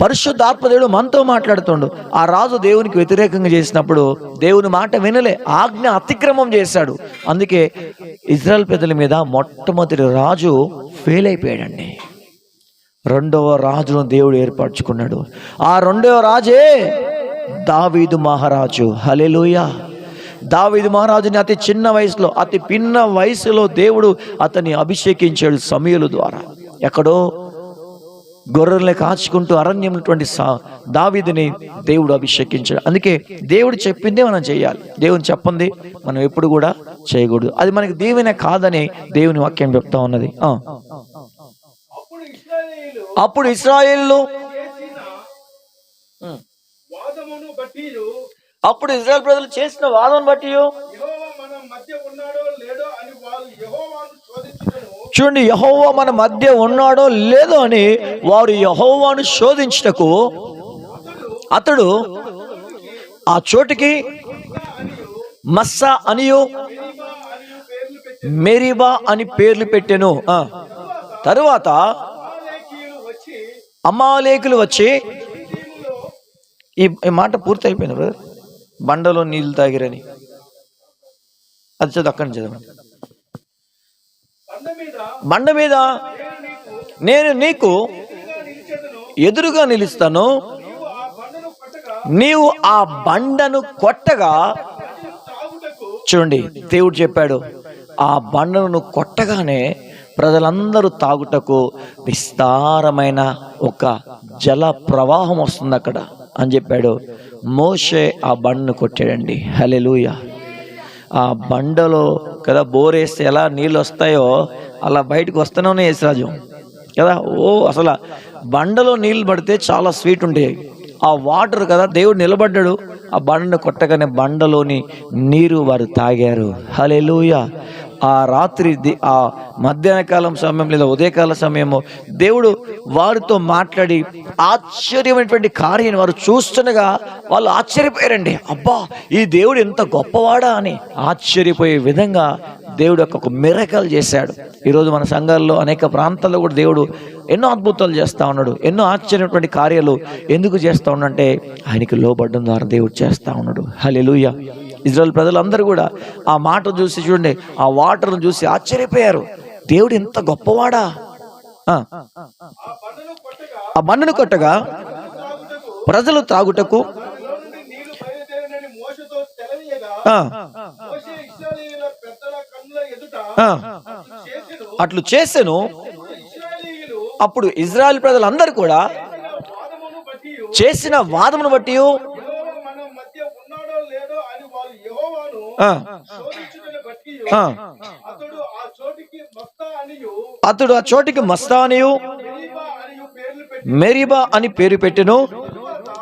పరిశుద్ధాత్మదేవుడు మనతో మాట్లాడుతుండు. ఆ రాజు దేవునికి వ్యతిరేకంగా చేసినప్పుడు దేవుని మాట వినలే ఆజ్ఞ అతిక్రమం చేశాడు. అందుకే ఇజ్రాయల్ పెద్దల మీద మొట్టమొదటి రాజు ఫెయిల్ అయిపోయాడండి. రెండవ రాజును దేవుడు ఏర్పరచుకున్నాడు. ఆ రెండవ రాజే దావీదు మహారాజు. హలెలుయా దావీదు మహారాజుని అతి చిన్న వయసులో అతి పిన్న వయసులో దేవుడు అతన్ని అభిషేకించాడు సమయలు ద్వారా. ఎక్కడో గొర్రెల్ని కాచుకుంటూ అరణ్యం ఉన్నటువంటి సా దావిదిని దేవుడు అభిషేకించాడు. అందుకే దేవుడు చెప్పిందే మనం చేయాలి. దేవుని చెప్పంది మనం ఎప్పుడు కూడా చేయకూడదు. అది మనకి దేవునే కాదని దేవుని వాక్యం చెప్తా ఉన్నది. అప్పుడు ఇశ్రాయేలీయులు అప్పుడు ఇస్రాయేళ్ళు అప్పుడు ప్రజలు చేసిన వాదం బట్టి మధ్య చూడండి యహోవా మన మధ్య ఉన్నాడో లేదో అని వారు యహోవాను శోధించుటకు అతడు ఆ చోటికి మస్సా అనియు మెరీబా అని పేర్లు పెట్టాను. తరువాత వచ్చి అమాలేకులు వచ్చి ఈ ఈ మాట పూర్తి అయిపోయింది బ్రదర్ బండలో నీళ్ళు తాగిరని. అది చదువు అక్కడి నుంచి చదవండి బండ మీద నేను నీకు ఎదురుగా నిలుస్తాను. నీవు ఆ బండను కొట్టగా చూడండి దేవుడు చెప్పాడు ఆ బండను కొట్టగానే ప్రజలందరూ తాగుటకు విస్తారమైన ఒక జల ప్రవాహం వస్తుంది అక్కడ అని చెప్పాడు. మోషే ఆ బండను కొట్టాడండి. హలెలుయా ఆ బండలో కదా బోరేస్తే ఎలా నీళ్ళు వస్తాయో అలా బయటకు వస్తూనే ఉన్నాయి యేసురాజు. కదా? ఓ అసలు బండలో నీళ్ళు పడితే చాలా స్వీట్ ఉంటాయి. ఆ వాటర్ కదా దేవుడు నిలబడ్డాడు. ఆ బండను కొట్టగానే బండలోని నీరు వారు తాగారు. హలెలూయ ఆ రాత్రి ఆ మధ్యాహ్న కాలం సమయం లేదా ఉదయకాల సమయము దేవుడు వారితో మాట్లాడి ఆశ్చర్యమైనటువంటి కార్యాన్ని వారు చూస్తుండగా వాళ్ళు ఆశ్చర్యపోయారండి. అబ్బా ఈ దేవుడు ఎంత గొప్పవాడా అని ఆశ్చర్యపోయే విధంగా దేవుడు యొక్క ఒక మిరకలు చేశాడు. ఈరోజు మన సంఘాల్లో అనేక ప్రాంతాల్లో కూడా దేవుడు ఎన్నో అద్భుతాలు చేస్తూ ఉన్నాడు. ఎన్నో ఆశ్చర్యమైనటువంటి కార్యాలు ఎందుకు చేస్తూ ఉన్నాడంటే ఆయనకి లోబడ్డం ద్వారా దేవుడు చేస్తూ ఉన్నాడు. హలెలూయ ఇజ్రాయల్ ప్రజలందరూ కూడా ఆ మాట చూసి చూడండి ఆ వాటర్ను చూసి ఆశ్చర్యపోయారు. దేవుడు ఇంత గొప్పవాడా? ఆ, మన్నును కొట్టగా ప్రజలు త్రాగుటకు అట్లు చేశాను అప్పుడు ఇజ్రాయల్ ప్రజలందరూ కూడా చేసిన వాదమును బట్టి యెహోవా మన మధ్య ఉన్నాడో లేడో అని వాళ్ళు యెహోవాను ఆ, శోధించుటను బట్టి ఆ, అతడు ఆ చోటికి మస్తానియు మెరీబా అని పేరు పెట్టెను.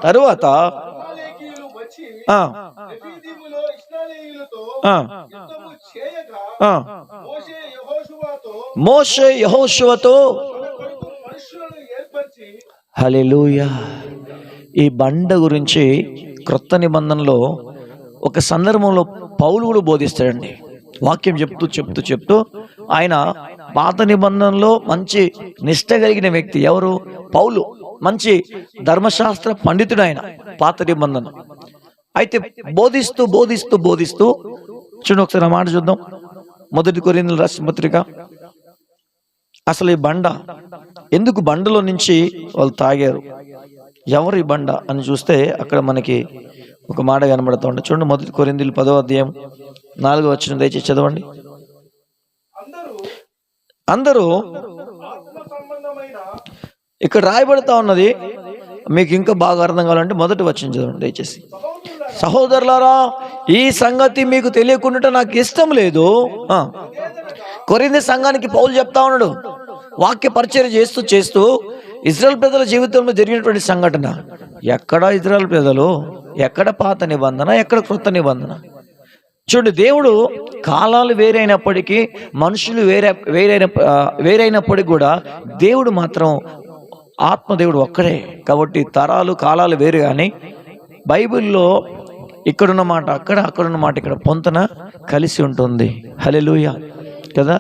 తరువాత మోషే యహోశివతో హలెలూయా ఈ బండ గురించి క్రొత్త నిబంధనలో ఒక సందర్భంలో పౌలు కూడా బోధిస్తాడండి. వాక్యం చెప్తూ చెప్తూ చెప్తూ ఆయన పాత నిబంధనలో మంచి నిష్ట కలిగిన వ్యక్తి ఎవరు? పౌలు. మంచి ధర్మశాస్త్ర పండితుడు ఆయన పాత నిబంధన. అయితే బోధిస్తూ బోధిస్తూ బోధిస్తూ చూడండి ఒకసారి మాట చూద్దాం. మొదటి కొరిందుల రాసిన పత్రిక. అసలు ఈ బండ ఎందుకు బండలో నుంచి వాళ్ళు తాగారు? ఎవరు ఈ బండ అని చూస్తే అక్కడ మనకి ఒక మాట కనబడుతుంది చూడండి మొదటి కొరిందులు పదో అధ్యాయం నాలుగో వచ్చిన దయచేసి చదవండి. అందరూ ఇక్కడ రాయబడతా ఉన్నది మీకు ఇంకా బాగా అర్థం కావాలంటే మొదటి వచ్చిన చదవండి దయచేసి. సహోదరులారా ఈ సంగతి మీకు తెలియకుండా నాకు ఇష్టం లేదు. కొరింది సంఘానికి పౌలు చెప్తా ఉన్నాడు. వాక్య పరిచయం చేస్తూ చేస్తూ ఇజ్రాయల్ ప్రజల జీవితంలో జరిగినటువంటి సంఘటన ఎక్కడ ఇజ్రాయల్ ప్రజలు ఎక్కడ పాత నిబంధన ఎక్కడ క్రొత్త నిబంధన? చూడు దేవుడు కాలాలు వేరైనప్పటికీ మనుషులు వేరే వేరైన వేరైనప్పటికీ కూడా దేవుడు మాత్రం ఆత్మదేవుడు ఒక్కడే. కాబట్టి తరాలు కాలాలు వేరు కానీ బైబిల్లో ఇక్కడున్న మాట అక్కడ అక్కడున్న మాట ఇక్కడ పొంతన కలిసి ఉంటుంది. హలెలూయ కదా?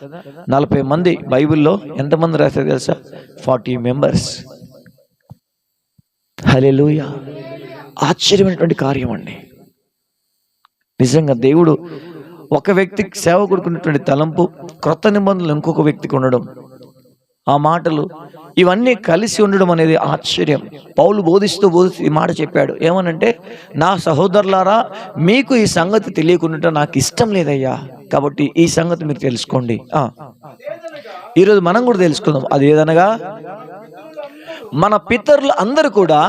నలభై మంది బైబిల్లో ఎంతమంది రాశారు తెలుసా? Forty members. హలెలూయ ఆశ్చర్యమైనటువంటి కార్యం అండి. నిజంగా దేవుడు ఒక వ్యక్తికి సేవ కొడుకున్నటువంటి తలంపు క్రొత్త నిబంధనలు ఇంకొక వ్యక్తికి ఉండడం ఆ మాటలు ఇవన్నీ కలిసి ఉండడం అనేది ఆశ్చర్యం. పౌలు బోధిస్తూ బోధిస్తూ ఈ మాట చెప్పాడు. ఏమనంటే నా సహోదరులారా మీకు ఈ సంగతి తెలియకుండా నాకు ఇష్టం లేదయ్యా. కాబట్టి ఈ సంగతి మీరు తెలుసుకోండి. ఈరోజు మనం కూడా తెలుసుకుందాం. అది ఏదనగా? మన పితరులు అందరూ కూడా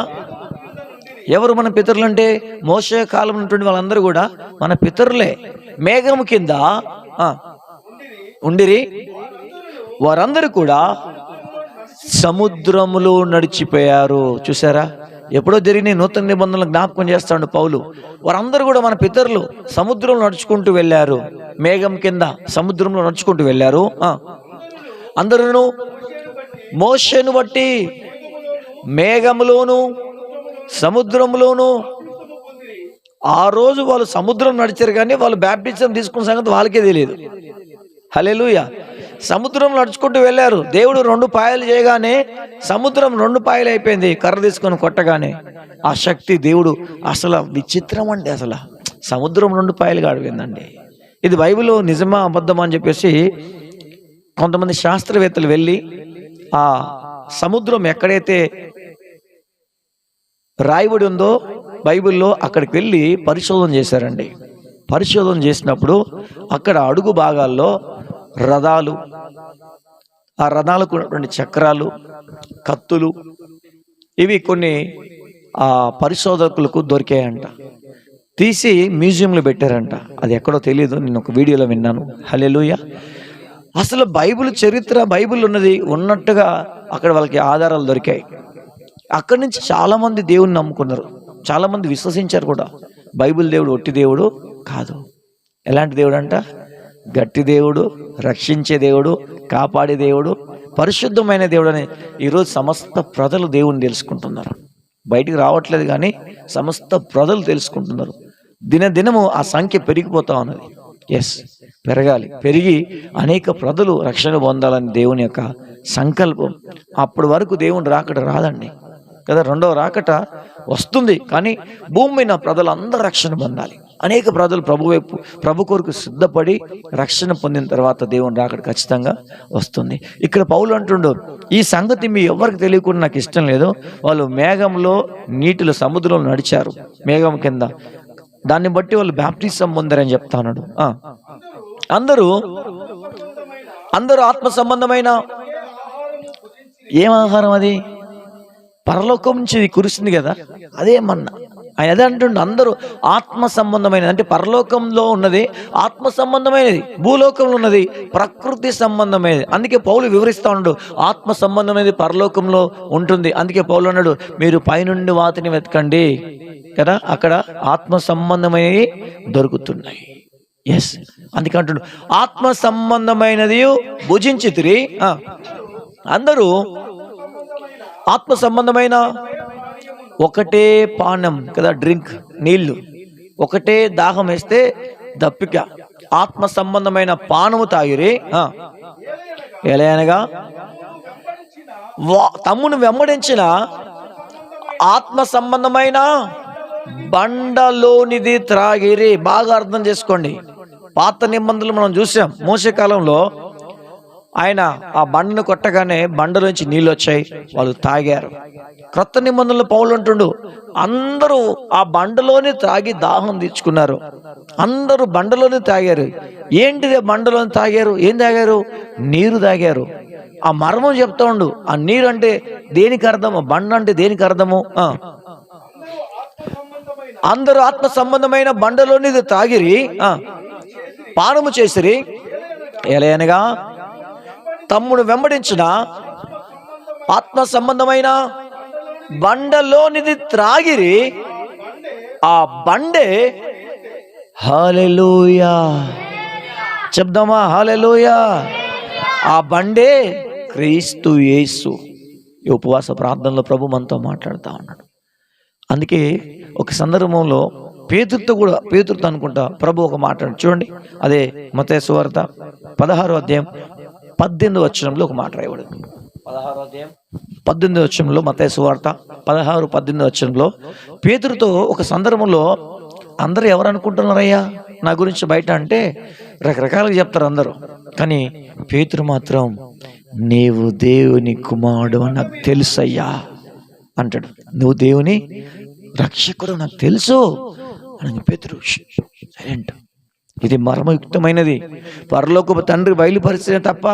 ఎవరు మన పితరులు అంటే? మోసే కాలం ఉన్నటువంటి వాళ్ళందరూ కూడా మన పితరులే. మేఘము కింద ఉండిరి. వారందరూ కూడా సముద్రములో నడిచిపోయారు. చూసారా ఎప్పుడో జరిగిన నూతన నిబంధనలు జ్ఞాపకం చేస్తాడు పౌలు. వారందరూ కూడా మన పితరులు సముద్రంలో నడుచుకుంటూ వెళ్ళారు. మేఘం కింద సముద్రంలో నడుచుకుంటూ వెళ్ళారు. అందరూ మోషను బట్టి మేఘములోను సముద్రంలోను ఆ రోజు వాళ్ళు సముద్రం నడిచారు కానీ వాళ్ళు బ్యాప్టిజం తీసుకున్న సంగతి వాళ్ళకే తెలియదు. హలెలుయ సముద్రం నడుచుకుంటూ వెళ్ళారు. దేవుడు రెండు పాయలు చేయగానే సముద్రం రెండు పాయలు అయిపోయింది. కర్ర తీసుకొని కొట్టగానే ఆ శక్తి దేవుడు అసలు విచిత్రం అండి అసలు. సముద్రం రెండు పాయలు కాడిపోయిందండి ఇది బైబిల్లో నిజమా అబద్ధమా అని చెప్పేసి కొంతమంది శాస్త్రవేత్తలు వెళ్ళి ఆ సముద్రం ఎక్కడైతే రాయబడి ఉందో బైబిల్లో అక్కడికి వెళ్ళి పరిశోధన చేశారండి. పరిశోధన చేసినప్పుడు అక్కడ అడుగు భాగాల్లో రథాలు ఆ రథాలకు ఉన్నటువంటి చక్రాలు కత్తులు ఇవి కొన్ని ఆ పరిశోధకులకు దొరికాయంట. తీసి మ్యూజియంలో పెట్టారంట. అది ఎక్కడో తెలియదు నేను ఒక వీడియోలో విన్నాను. హలెలుయ అసలు బైబిల్ చరిత్ర బైబిల్ ఉన్నది ఉన్నట్టుగా అక్కడ వాళ్ళకి ఆధారాలు దొరికాయి. అక్కడి నుంచి చాలామంది దేవుని నమ్ముకున్నారు. చాలామంది విశ్వసించారు కూడా. బైబిల్ దేవుడు ఒట్టి దేవుడు కాదు. ఎలాంటి దేవుడు అంట గట్టి దేవుడు రక్షించే దేవుడు కాపాడే దేవుడు పరిశుద్ధమైన దేవుడు అని ఈరోజు సమస్త ప్రజలు దేవుని తెలుసుకుంటున్నారు. బయటికి రావట్లేదు కానీ సమస్త ప్రజలు తెలుసుకుంటున్నారు. దినదినము ఆ సంఖ్య పెరిగిపోతా ఉన్నది. ఎస్ పెరగాలి. పెరిగి అనేక ప్రజలు రక్షణ పొందాలని దేవుని యొక్క సంకల్పం. అప్పటి వరకు దేవుని రాకట రాదండి. కదా రెండవ రాకట వస్తుంది. కానీ భూమి మీద ప్రజలు అందరూ రక్షణ పొందాలి. అనేక ప్రజలు ప్రభు వైపు ప్రభు కొరకు సిద్ధపడి రక్షణ పొందిన తర్వాత దేవుని రాకడ ఖచ్చితంగా వస్తుంది. ఇక్కడ పౌలు అంటుండో ఈ సంగతి మీ ఎవరికి తెలియకుండా నాకు ఇష్టం లేదు. వాళ్ళు మేఘంలో నీటిలో సముద్రంలో నడిచారు. మేఘం కింద. దాన్ని బట్టి వాళ్ళు బ్యాప్టిజం పొందారని చెప్తాను అందరూ అందరూ ఆత్మ సంబంధమైన ఏం ఆహారం అది? పరలోకం నుంచి కురిసింది కదా? అదే మన్నా. ఆయన అదే అంటుండే అందరూ ఆత్మ సంబంధమైనది. అంటే పరలోకంలో ఉన్నది ఆత్మ సంబంధమైనది భూలోకంలో ఉన్నది ప్రకృతి సంబంధమైనది. అందుకే పౌలు వివరిస్తా ఉన్నాడు ఆత్మ సంబంధమైనది పరలోకంలో ఉంటుంది. అందుకే పౌలు అన్నాడు మీరు పైనుండి వాతిని వెతకండి. కదా అక్కడ ఆత్మ సంబంధమైనవి దొరుకుతున్నాయి. ఎస్ అందుకే అంటుండు ఆత్మ సంబంధమైనది భుజించి తిరిగి అందరూ ఆత్మ సంబంధమైన ఒకటే పానం కదా డ్రింక్ నీళ్ళు ఒకటే దాహం వేస్తే దప్పిక. ఆత్మ సంబంధమైన పానము తాగిరి ఎలా అనగా వా- తమ్మును వెంబడించిన ఆత్మ సంబంధమైన బండలోనిది త్రాగిరి. బాగా అర్థం చేసుకోండి. పాత నిబంధనలు మనం చూసాం. మోసే కాలంలో ఆయన ఆ బండను కొట్టగానే బండలోంచి నీళ్ళు వచ్చాయి. వాళ్ళు తాగారు. క్రొత్త నిబంధనలు పౌలు అంటుండు అందరూ ఆ బండలోనే తాగి దాహం తీర్చుకున్నారు. అందరూ బండలోనే తాగారు. ఏంటిది ఆ బండలోనే తాగారు? ఏం తాగారు? నీరు తాగారు. ఆ మర్మం చెప్తా ఉండు ఆ నీరు అంటే దేనికి అర్థము? బండ అంటే దేనికి అర్థము? అందరూ ఆత్మ సంబంధమైన బండలోనిది తాగిరి పానము చేసిరి. ఎలా అనగా తమ్ముడు వెంబడించిన ఆత్మ సంబంధమైన బండలోనిది త్రాగిరి ఆ బండే హాలెలూయా. చెప్దామా? హాలెలూయా. ఆ బండే క్రీస్తు యేసు. ఈ ఉపవాస ప్రార్థనలో ప్రభు మనతో మాట్లాడుతూ ఉన్నాడు. అందుకే ఒక సందర్భంలో పేతుర్తో కూడా పేతుర్తో అనుకుంటా ప్రభు ఒక మాట చూడండి అదే మత పదహారో అధ్యాయం పద్దెనిమిది వచ్చరంలో ఒక మాట పదహారో అధ్యాయం. పద్దెనిమిది వచ్చంలో మతయ సువార్త పదహారు పద్దెనిమిది వచ్చంలో పేతురుతో ఒక సందర్భంలో అందరూ ఎవరు అనుకుంటున్నారయ్యా నా గురించి బయట అంటే రకరకాలుగా చెప్తారు అందరూ. కానీ పేతురు మాత్రం నీవు దేవుని కుమారుడు అని నాకు తెలుసయ్యా అంటాడు. నువ్వు దేవుని రక్షకుడు నాకు తెలుసు అని పేతురు సైలెంట్ ఇది మర్మయుక్తమైనది. పరలోకపు తండ్రి బయలుపరిస్తే తప్ప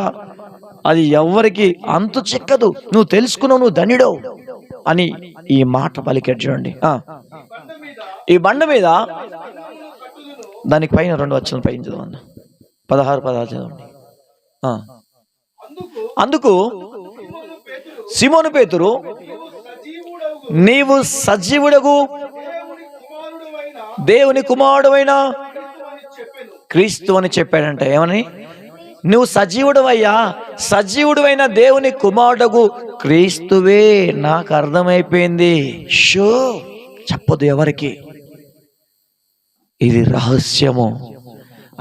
అది ఎవ్వరికి అంతు చిక్కదు. నువ్వు తెలుసుకున్నావు నువ్వు ధనిడవు అని ఈ మాట పలికాడు చూడండి. ఈ బండ మీద దానికి పైన రెండు వచ్చిన పైన చదవండి. పదహారు పదహారు చదవండి. అందుకు సిమోను పేతురు నీవు సజీవుడగు దేవుని కుమారుడువైన కుమారుడైన క్రీస్తు అని చెప్పాడంట. ఏమని? నువ్వు సజీవుడవయ్యా. సజీవుడైన దేవుని కుమారుడగు క్రీస్తువే. నాకు అర్థమైపోయింది. షో చెప్పదు ఎవరికి. ఇది రహస్యము.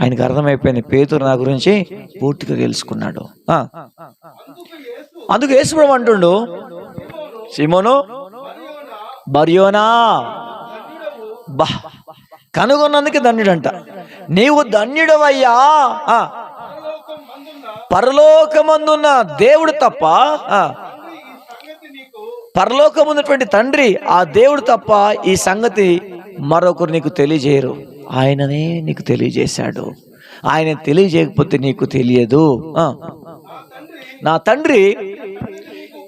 ఆయనకు అర్థమైపోయింది. పేతురు నా గురించి పూర్తిగా తెలుసుకున్నాడు. అందుకు యేసుప్రభు అంటుండు సిమోను మరియోనా బర్యోనా బా కనుగొన్నందుకు ధన్యుడంట. నీవు ధన్యుడవయ్యా. పరలోకమందున్న దేవుడు తప్ప పరలోకం ఉన్నటువంటి తండ్రి ఆ దేవుడు తప్ప ఈ సంగతి మరొకరు నీకు తెలియజేయరు. ఆయననే నీకు తెలియజేశాడు. ఆయన తెలియజేయకపోతే నీకు తెలియదు. నా తండ్రి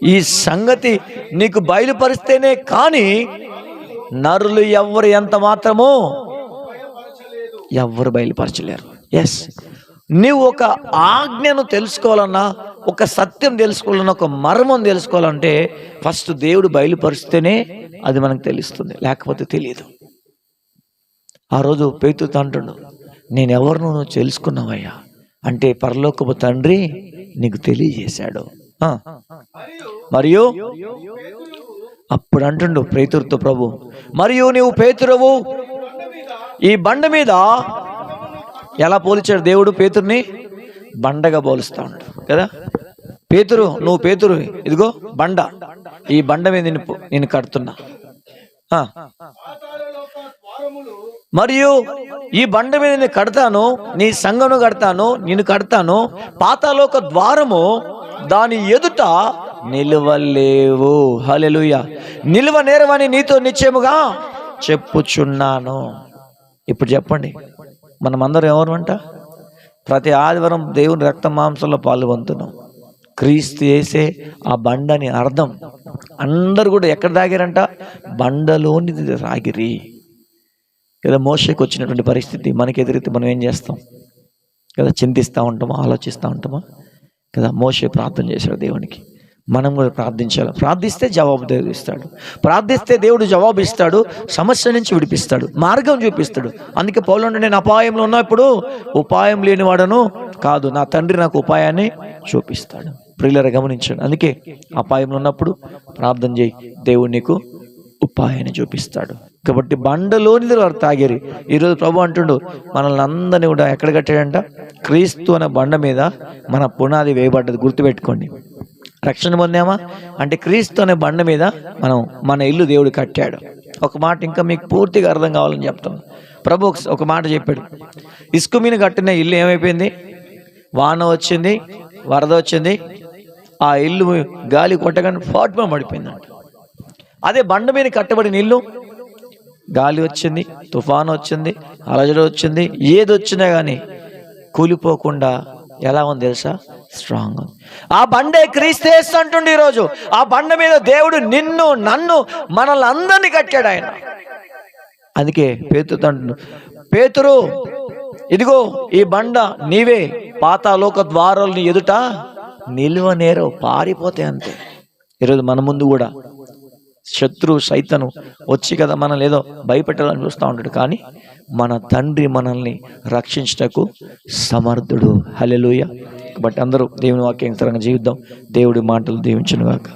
ఈ సంగతి నీకు బయలుపరిస్తేనే కానీ నరులు ఎవ్వరు ఎంత మాత్రమో ఎవ్వరు బయలుపరచలేరు. ఎస్ నీవు ఒక ఆజ్ఞను తెలుసుకోవాలన్నా ఒక సత్యం తెలుసుకోవాలన్నా ఒక మర్మం తెలుసుకోవాలంటే ఫస్ట్ దేవుడు బయలుపరిస్తేనే అది మనకు తెలుస్తుంది. లేకపోతే తెలియదు ఆ రోజు పేతు అంటుండు నేను ఎవరినో నువ్వు తెలుసుకున్నావయ్యా? అంటే పరలోకపు తండ్రి నీకు తెలియజేశాడు. మరియు అప్పుడు అంటుండు పేతురుతో ప్రభు మరియు నీవు పేతురవు ఈ బండ మీద ఎలా పోల్చాడు దేవుడు పేతుర్ని? బండగా పోలుస్తా ఉంటాడు కదా? పేతురు నువ్వు పేతురు ఇదిగో బండ. ఈ బండ మీద నేను నేను కడుతున్నా. మరియు ఈ బండ మీద నేను కడతాను నీ సంఘను కడతాను నేను కడతాను. పాతాలోక ద్వారము దాని ఎదుట నిలవలేవు. హలెలుయ నిలువ నేరవని నీతో నిశ్చయముగా చెప్పుచున్నాను. ఇప్పుడు చెప్పండి. మనమందరం ఎవరు అంట? ప్రతి ఆదివారం దేవుని రక్త మాంసంలో పాల్గొంటున్నాం. క్రీస్తు చేసే ఆ బండని అర్థం. అందరు కూడా ఎక్కడ తాగారంట? బండలోనిది రాగిరి కదా మోసకి వచ్చినటువంటి పరిస్థితి మనకి ఎదురైతే మనం ఏం చేస్తాం? కదా చింతిస్తూ ఉంటామా? ఆలోచిస్తూ ఉంటామా? కదా మోసే ప్రార్థన చేశాడు దేవునికి. మనం కూడా ప్రార్థించాలి. ప్రార్థిస్తే జవాబు దేవుడు ఇస్తాడు. ప్రార్థిస్తే దేవుడు జవాబు ఇస్తాడు సమస్య నుంచి విడిపిస్తాడు మార్గం చూపిస్తాడు. అందుకే పౌలండి నేను అపాయంలో ఉన్నప్పుడు ఉపాయం ఉపాయం లేనివాడను కాదు నా తండ్రి నాకు ఉపాయాన్ని చూపిస్తాడు. ప్రియులర గమనించాడు. అందుకే అపాయంలో ఉన్నప్పుడు ప్రార్థన చేయి దేవుడు నీకు ఉపాయాన్ని చూపిస్తాడు. కాబట్టి బండలోనిది వారు తాగారు. ఈరోజు ప్రభు అంటుండు మనల్ని అందరినీ కూడా ఎక్కడ కట్టాడంట? క్రీస్తు అనే బండ మీద మన పునాది వేయబడ్డది. గుర్తుపెట్టుకోండి. రక్షణ పొందామా? అంటే క్రీస్తు అనే బండ మీద మనం మన ఇల్లు దేవుడు కట్టాడు. ఒక మాట ఇంకా మీకు పూర్తిగా అర్థం కావాలని చెప్తాను ప్రభు ఒక- మాట చెప్పాడు. ఇసుక మీద కట్టిన ఇల్లు ఏమైపోయింది? వాన వచ్చింది వరద వచ్చింది. ఆ ఇల్లు గాలి కొట్టగానే ఫాట్మా పడిపోయిందంట. అదే బండ మీద కట్టబడిన ఇల్లు? గాలి వచ్చింది తుఫాను వచ్చింది అలజడి వచ్చింది. ఏది వచ్చినా కానీ కూలిపోకుండా ఎలా ఉంది తెలుసా? స్ట్రాంగ్ ఆ బండే క్రీస్తేస్ అంటుండే ఈరోజు ఆ బండ మీద దేవుడు నిన్ను నన్ను మనల్ని అందరినీ కట్టాడు ఆయన. అందుకే పేతురు అంటుండు పేతురు ఇదిగో ఈ బండ నీవే పాతాలోక ద్వారాలని ఎదుట నిలువ నేరవు పారిపోతే అంతే. ఈరోజు మన ముందు కూడా శత్రు సైతను వచ్చి కదా మనల్ని ఏదో భయపెట్టాలని చూస్తూ ఉంటాడు. కానీ మన తండ్రి మనల్ని రక్షించటకు సమర్థుడు. హలెలుయ బట్ అందరూ దేవుని వాక్యాంతరంగా జీవిద్దాం. దేవుడి మాటలు దీవించును గాక